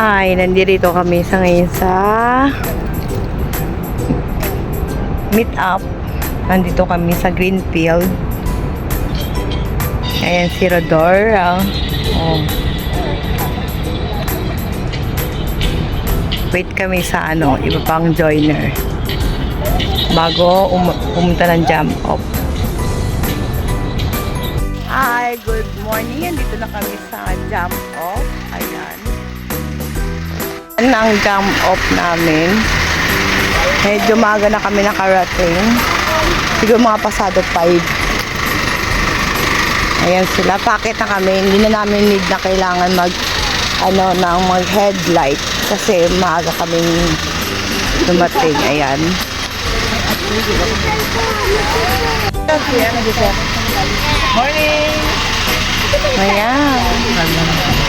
Hi, nandito kami sa ngayon sa meet up. Nandito kami sa Greenfield. Ayan si Rodora. Oh. Wait kami sa ano, iba pang joiner. Bago um- pumunta ng jump off. Hi, good morning. Andito na kami sa jump off. Ang jump off namin. Medyo maaga na kami nakarating. Siguro mga pasado 5. Ayan sila. Pakit na kami. Hindi na namin need na kailangan mag ano, ng mag headlight kasi maaga kaming dumating. Ayan. Morning! Ayan.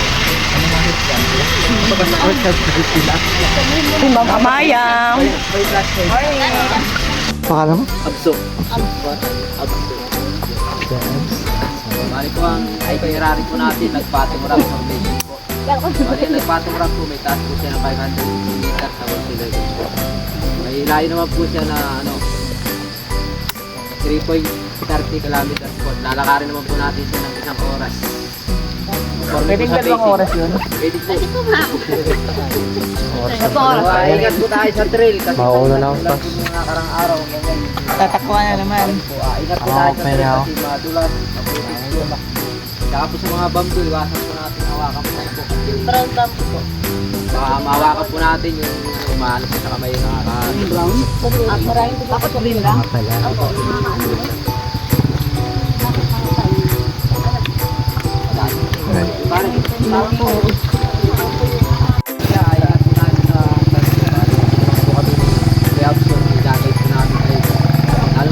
Si Ma'am Amayang. Pakala mo? Abso. Abso. Bali po ang ay pairari po natin, nagpatong rank ng basic po. Nagpatong rank po, may taas po siya ng 500 meters sa wholesale po. May layo naman po siya na ano, 3.30 kilometers po. Lalakarin naman po natin siya ng isang oras. Pwede dalawang oras yun? Pwede po. Kaya ingat po tayo sa trail kasi Mauna na ako, lang po yung mga karang araw. Tatakbuhan na naman. Po, ah, ingat po Ah, tayo sa okay trail na ako. kasi madulas, maputik po. Po sa mga bamboo, iwasan po natin hawakan po po. Brown bamboo po. Baka mahawakan po natin yung umaano sa kamay na nakaka... Brown? Ah, maraming po. Dapat green lang? Pala. Parang, parang po. Kaya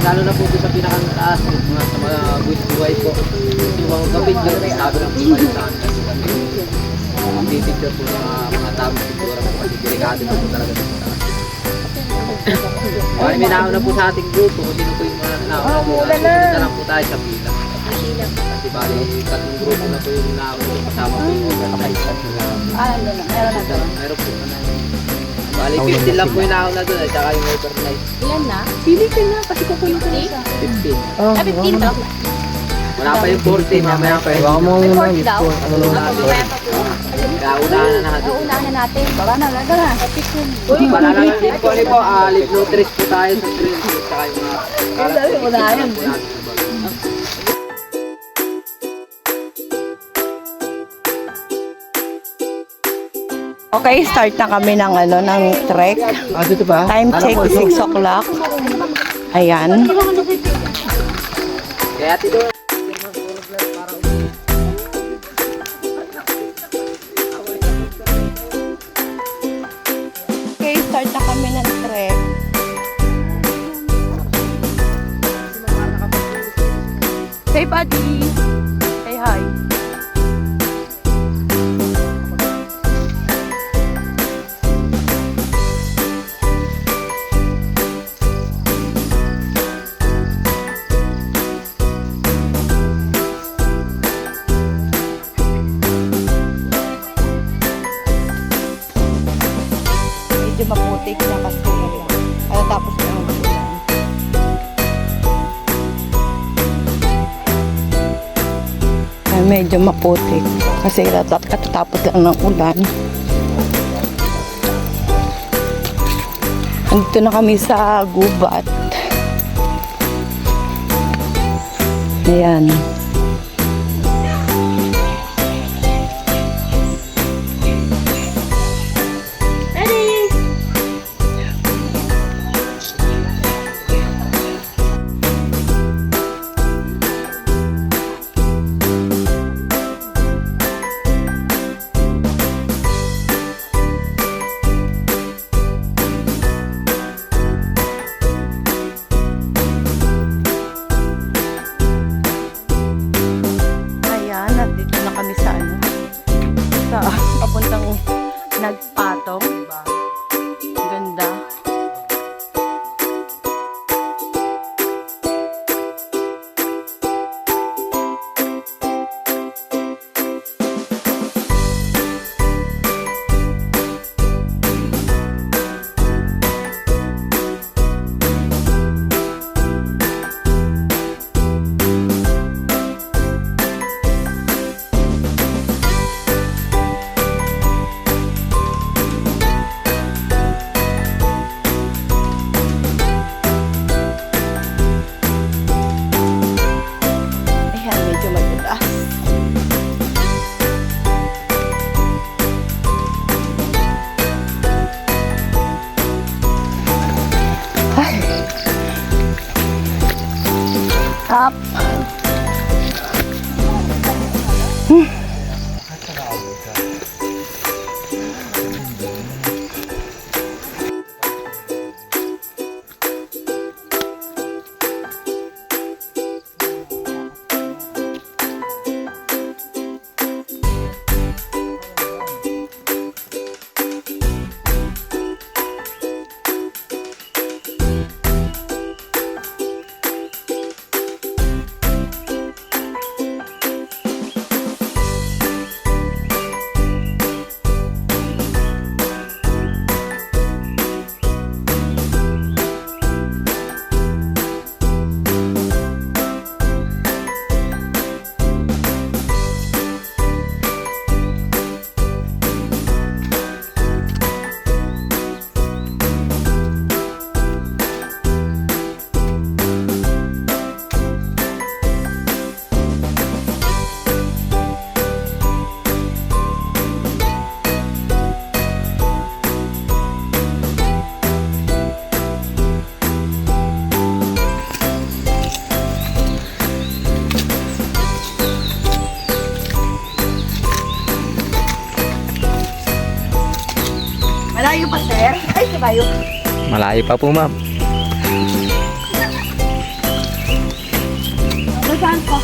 lalo-lalo na po doon sa pinakang taas yung mga sa mga buwis buhay po yung mga kabidyo sabi lang po kayo sa amin kasi kami ang picture po ng mga, tao siguro po kasi delikado na po talaga sa mga Bali, may nauna po sa ating grupo kung sino po yung mga nauna po. Sumunod na lang po tayo sa pila. Bali, tatlong grupo na po yung nauna kasama po yung overnight. Ah, nandun na. Meron na doon. Meron po. Bali, 15 lang po yung nauna doon at saka yung overnight. Ilan na? Pili ka na. Kasi kukunin ko na isa. 15. Ah, 15 to? Wala pa yung 40, mamaya pa yung... Baka mo May muna 40 daw? Ano Ako, na? mamaya pa po. Kaya unahan na natin. Nauunahan na natin. Baka na, laga na. Uy, wala lang din po. Ano po, ah, live nutrish po tayo sa trail. At saka yung mga... Sabi ko Okay, start na kami ng ano ng trek. Ah, dito ba? Time check 6 o'clock. Ayan. Kaya tito, Okay, start na kami ng trek. Say buddy. Medyo maputik kasi katat- katatapos lang ng ulan. Andito na kami sa gubat. Ayan. Malayo pa, sir? Ay, kabayo. Malayo pa po ma'am. Saan ko?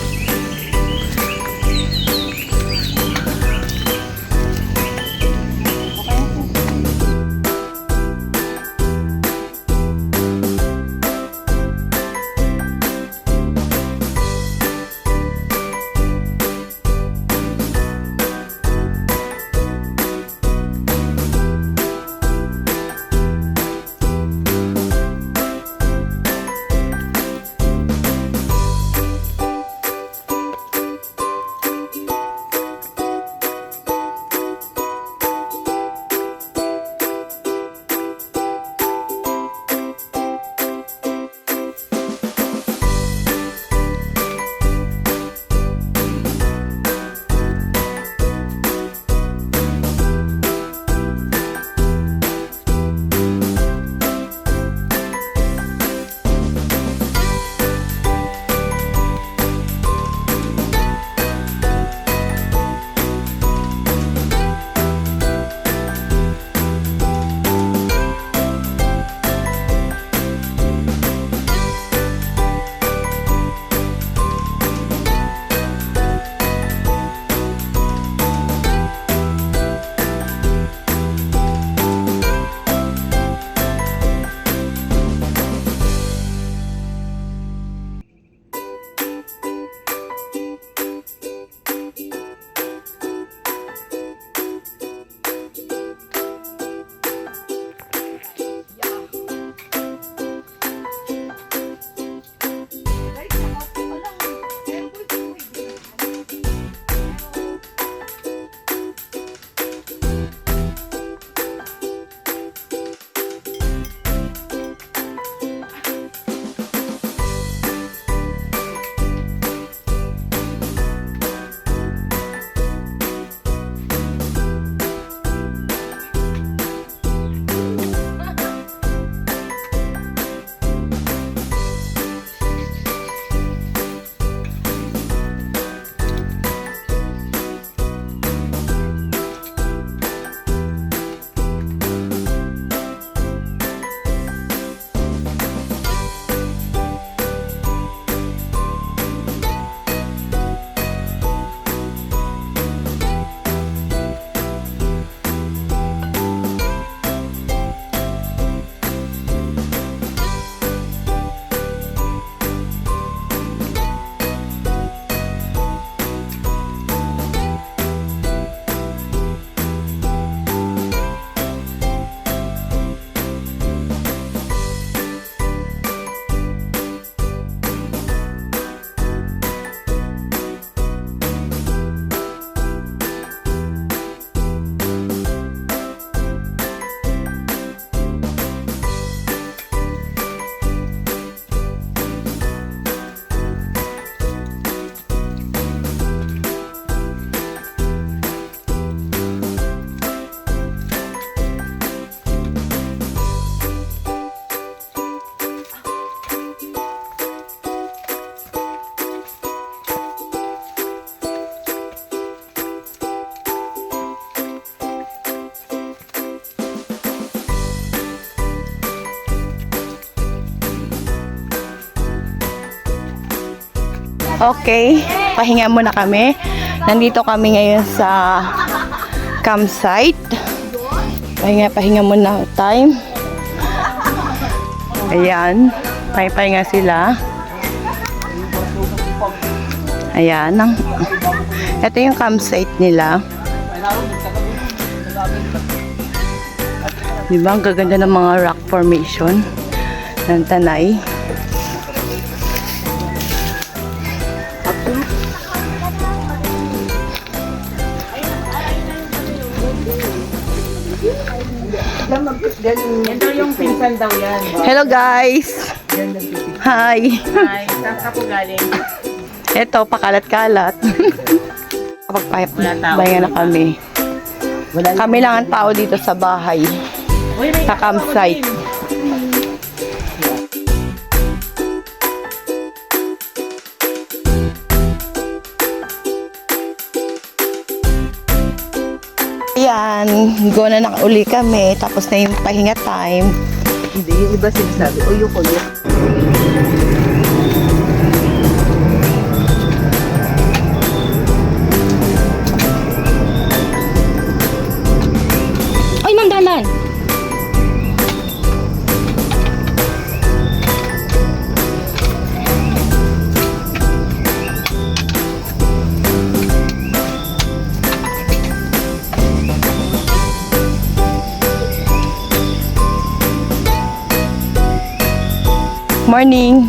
Okay, pahinga muna kami. Nandito kami ngayon sa campsite. Pahinga, pahinga muna time. Ayan, pahinga sila. Ayan, ang, ito yung campsite nila. Di ba? Ang gaganda ng mga rock formation ng Tanay. Yan daw yung pinsan daw yan. Hello guys! Hi! Ay, saan ka po galing? Ito, pakalat-kalat. Kapag pahinga na kami. Kami lang ang tao dito sa bahay. Sa campsite. Ayan, go na nakauli kami. Tapos na yung pahinga time. Hindi, iba sinasabi, uyo Morning!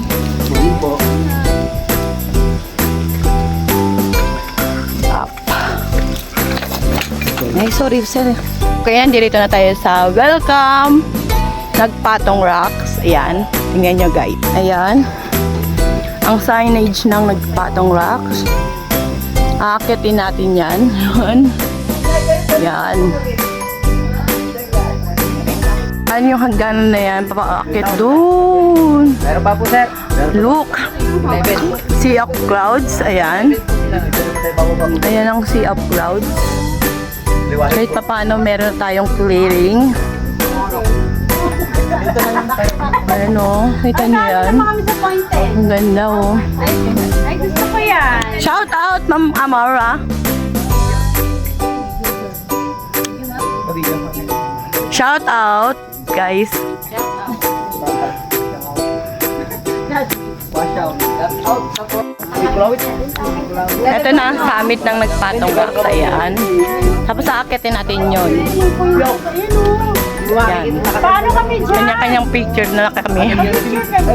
Up. Ay, sorry, sir. Kaya dito na tayo sa welcome. Nagpatong rocks. Ayan. Tingnan nyo, guys. Ayan. Ang signage ng nagpatong rocks. Aakitin natin yan. Yun. Yan. Ano yung hagdanan na yan? Papaakit doon. Meron pa po, sir. Look. Level. Sea of clouds. Ayan. Ayan ang sea of clouds. Kahit pa paano meron tayong clearing. Ayan o. Kita niyo yan. Ang ganda o. Ay, gusto ko yan. Shout out, Ma'am Amara. Shout out, guys. Wash Ito na ang summit ng nagpatong rocks. Ayan. Tapos aakitin natin yun. Yan. Paano kami dyan? Kanya-kanyang picture na kami.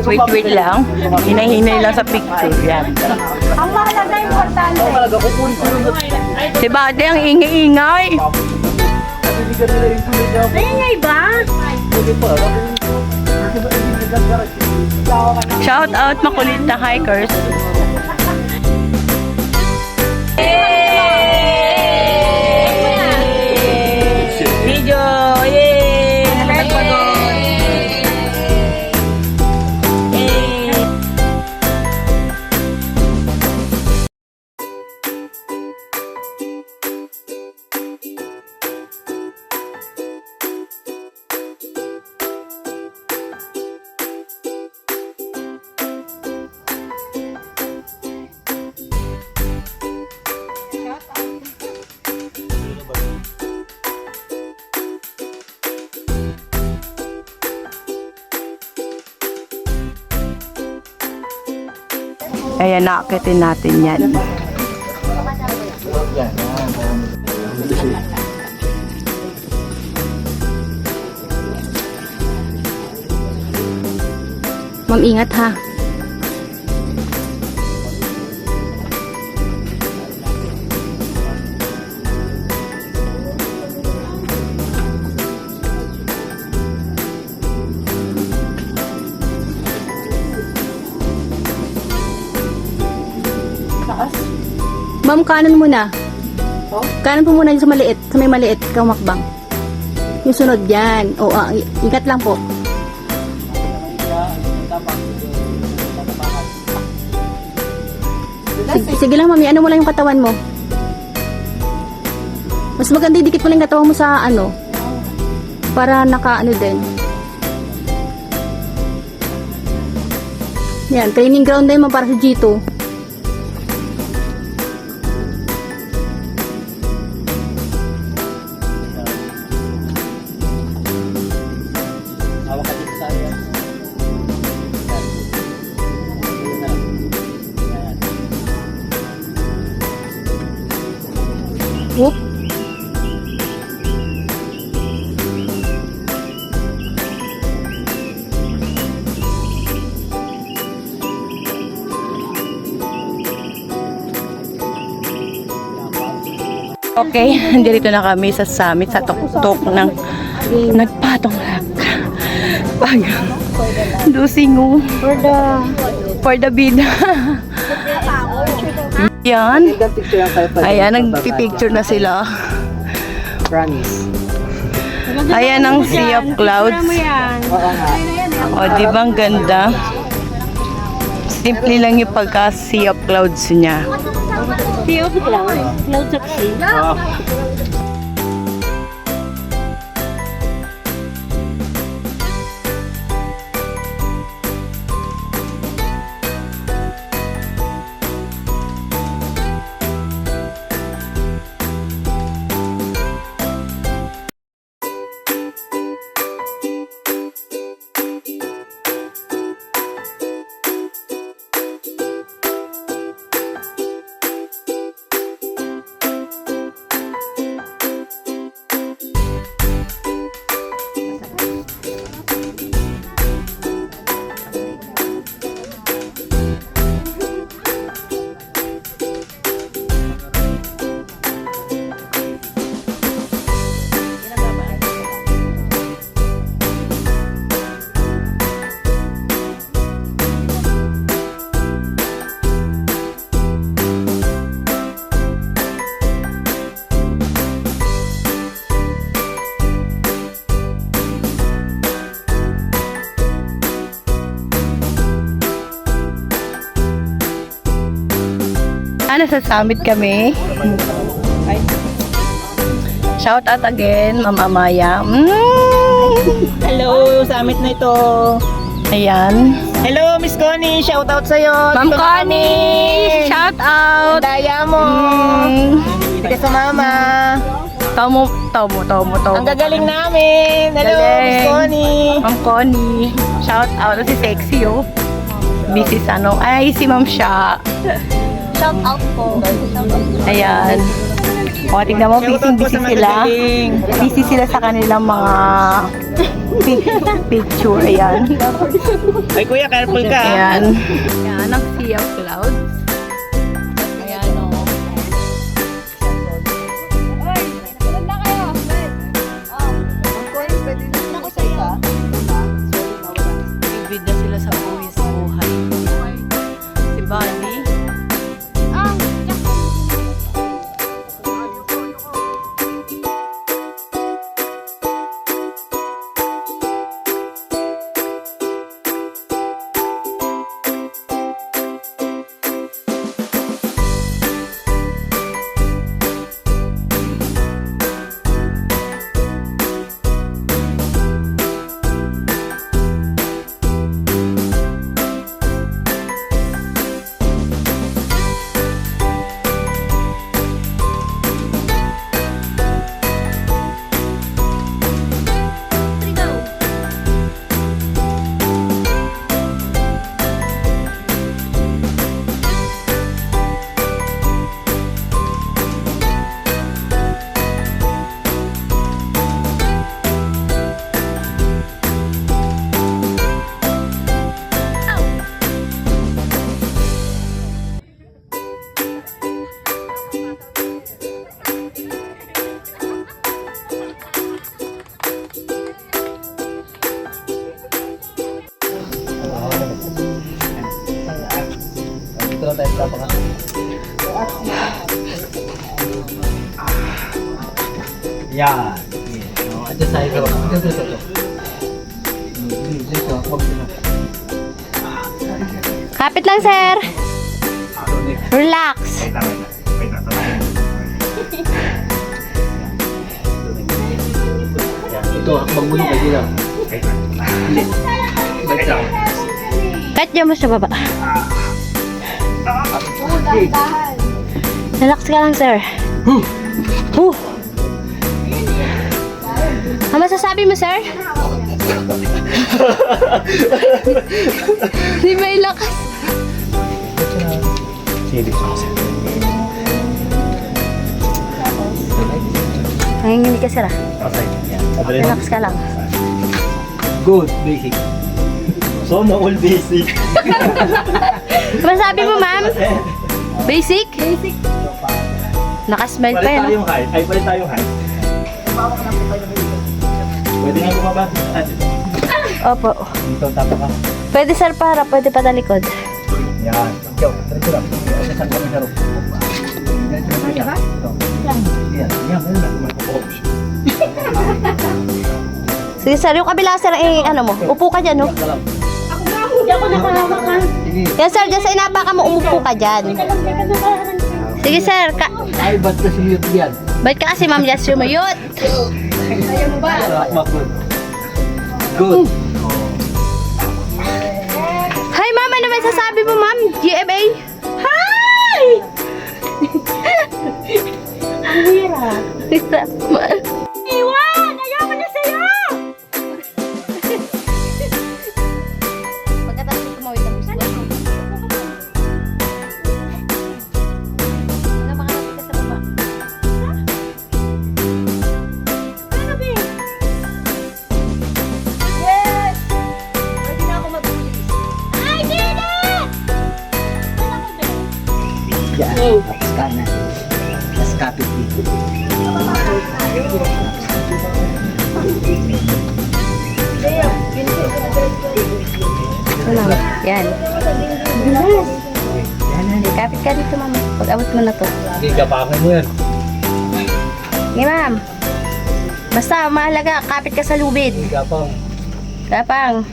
Wait, wait lang. Hinay-hinay lang sa picture. Yan. Ang mahalaga importante. Si Bade ang ingay-ingay. tuloy niya. Ayun ba? Shout out makulit na hikers. Ayan, naakitin natin yan. Ma'am, ingat ha. Ma'am, kanan muna. Kanan po muna yung sa maliit. Sa may maliit, ikaw makbang. Yung sunod yan. O, ah, ingat lang po. Sige, sige lang, mami. Ano mo lang yung katawan mo? Mas maganda idikit mo lang yung katawan mo sa ano. Para naka ano din. Yan, training ground na yun para sa G2. Okay, nandito na kami sa summit, sa tuktok ng nagpatong rock. Pag, dusingo. For the... For the bid. Yan. Ayan, nagpipicture na sila. Promise. Ayan ang sea of clouds. O, di ba ang ganda? Simple lang yung pagka sea of clouds niya. Sea of clouds. Clouds of sea. Nasa summit kami. Shout out again, Ma'am Amaya. Mm. Hello, summit na ito. Ayan. Hello, Miss Connie. Shout out sa'yo. Ma'am Dito na Connie! kami. Shout out! Daya mo. Mm. Hindi ka sumama. Tomo, tomo, tomo, tomo. Ang gagaling namin. Hello, Galing. Miss Connie. Ma'am Connie. Shout out. Si Sexy, oh. Sa ano. Ay, si Ma'am Sha. Shout out po. Ayan. O, tignan mo, Shout busy, out po busy sa sila. Busy sila sa kanilang mga pic- picture. Ayan. Ay, kuya, careful ka. Ayan. Ayan, ang sea of clouds. Tayo sa tapakan. Yan. Oh, adjust tayo sa huwag dito. Kapit lang, sir. Relax. Yan. Ito, hakbang mo lang. Hindi. Balik lang. Kahit dyan mo sa baba. Relax ka lang, sir. Huh. Ano masasabi mo, sir? Di ba ilakas? Sige, dito. Nanginginig ka sir ah. Okay. Relax ka lang. Good. Basic. So, no all basic. Masabi mo ma'am? Basic? Basic. Nakasmile pa Palit yan. tayong height. Ay, palit tayong height. Pwede nga bumaba. Opo. Dito, tapa ka. Pwede sir para, pwede pa talikod. Yan. Ikaw, diretso lang. Kasi saan kami laro? Diretso lang. Ito. Yan. Yan. Yan. Yan. Sige sir, yung kabila sir, eh, ano mo, upo ka dyan, no? Yan sir, dyan sa inapa ka mo, umupo ka dyan. Sige sir, ka Ay, ba't kasi yun yan? Ba't ka kasi ma'am just sumuyot? Good. Good. Hi ma'am, ano may sasabi mo ma'am? GMA? Hi! Ang hirap. Kapakan mo yan. Sige, ma'am. Basta, mahalaga, kapit ka sa lubid. Kapang. Kapang.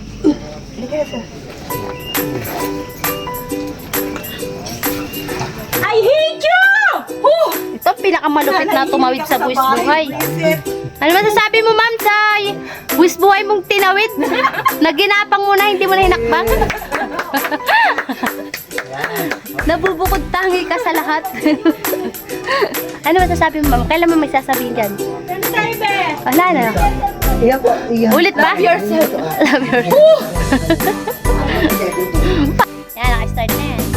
I hate you! Oh! Ito ang pinakamalupit na tumawid sa buwis buhay. Ano masasabi mo, ma'am, sa buwis buhay mong tinawid? Naginapang mo na, hindi mo na hinakbang? Nabubukod tangi ka sa lahat. ano masasabi mo, ma'am? Kailan mo may sasabihin dyan? Wala na. Ulit ba? Love yourself. Love yourself. yan, naka-start na yan.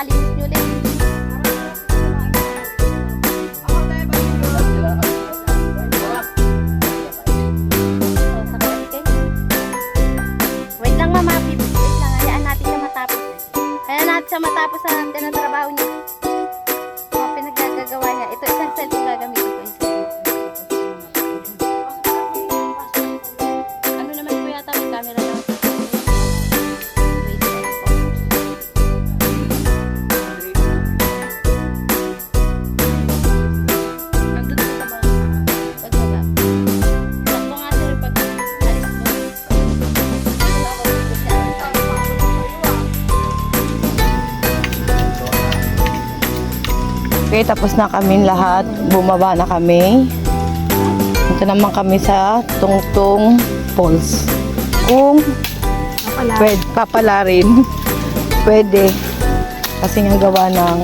ali. Okay, tapos na kami lahat. Bumaba na kami. Ito naman kami sa Tungtung Falls. Kung pwede, papala rin. Pwede. Kasi nga gawa ng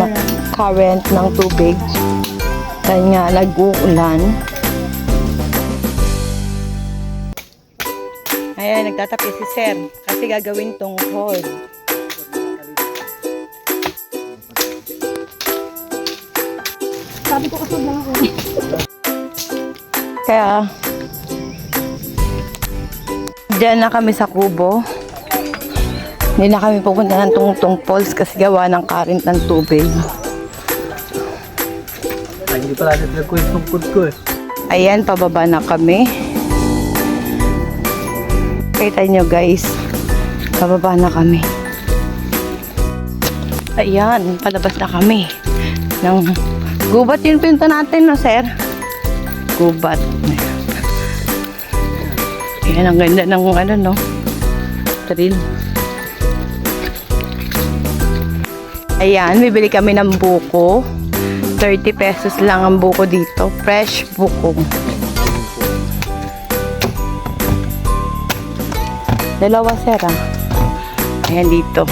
ma- current ng tubig. Kaya nga nag-uulan. Ayan, nagtatapi si Sir. Kasi gagawin tong hold. Kaya Diyan na kami sa kubo. Hindi na kami pupunta ng tungtong falls kasi gawa ng current ng tubig. Ay, hindi pala natin nagkuhin ng food ko eh. Ayan, pababa na kami. Kita nyo guys, pababa na kami. Ayan, palabas na kami. Ng gubat yung pinto natin, no, sir? Gubat. Ayan, ang ganda ng ano, no? Trail. Ayan, bibili kami ng buko. 30 pesos lang ang buko dito. Fresh buko. Dalawa, sir, ah. Ayan dito.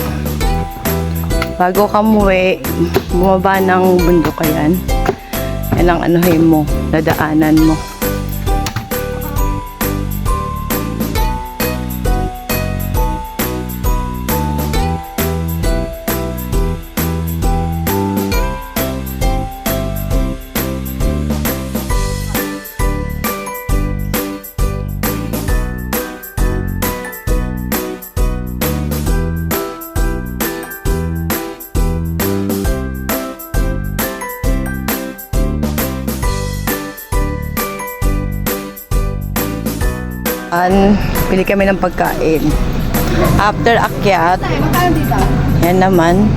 Bago ka muwi, bumaba ng bundok ka yan. Yan ang anuhin mo, dadaanan mo. An, pili kami ng pagkain. After akyat, yan naman,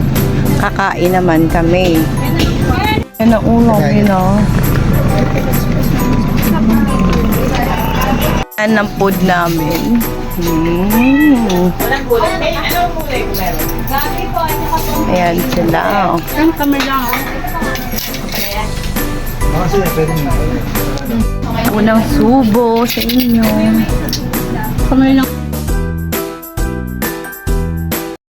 kakain naman kami. Yan ang ulam, yun o. Yan ang food namin. Mm. Ayan sila. oh. Mga sila, pwede na. Unang subo sa inyo. Kami lang